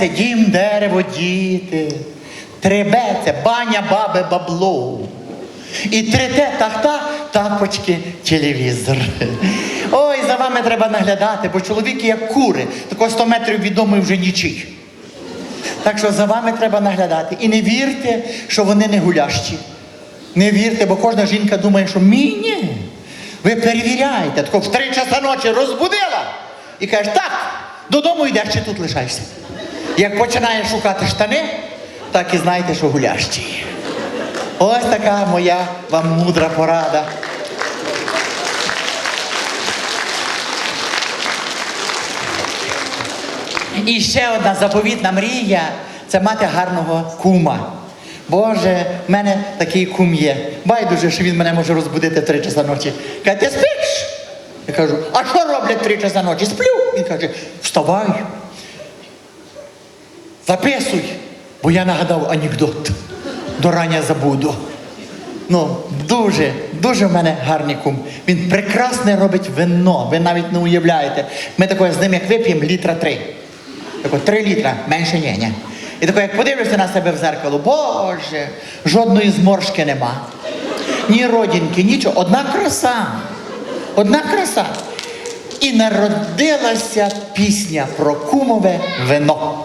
це дім, дерево, діти. Три баня, баби, бабло. І три Т тахта, тапочки, телевізор. Ой, за вами треба наглядати, бо чоловіки як кури, тако 100 метрів від дому і вже нічий. Так що за вами треба наглядати. І не вірте, що вони не гулящі. Не вірте, бо кожна жінка думає, що мій ні. Ви перевіряєте, тако в три часа ночі розбудила і кажеш, так, додому йдеш чи тут лишаєшся. Як починаєш шукати штани, так і знаєте, що гулящий. Ось така моя вам мудра порада. І ще одна заповітна мрія це мати гарного кума. Боже, в мене такий кум є. Байдуже, що він мене може розбудити три часа ночі. Каже, ти спиш? Я кажу, а що роблять три часа ночі? Сплю. Він каже, вставай. Записуй, бо я нагадав анекдот. До рання забуду. Ну, дуже, дуже в мене гарний кум. Він прекрасне робить вино. Ви навіть не уявляєте. Ми такое з ним як вип'ємо літра три. Тако три літра, менше ні, ні. І тако, як подивлюся на себе в зеркало, боже, жодної зморшки нема. Ні родинки, нічого. Одна краса. Одна краса. І народилася пісня про кумове вино.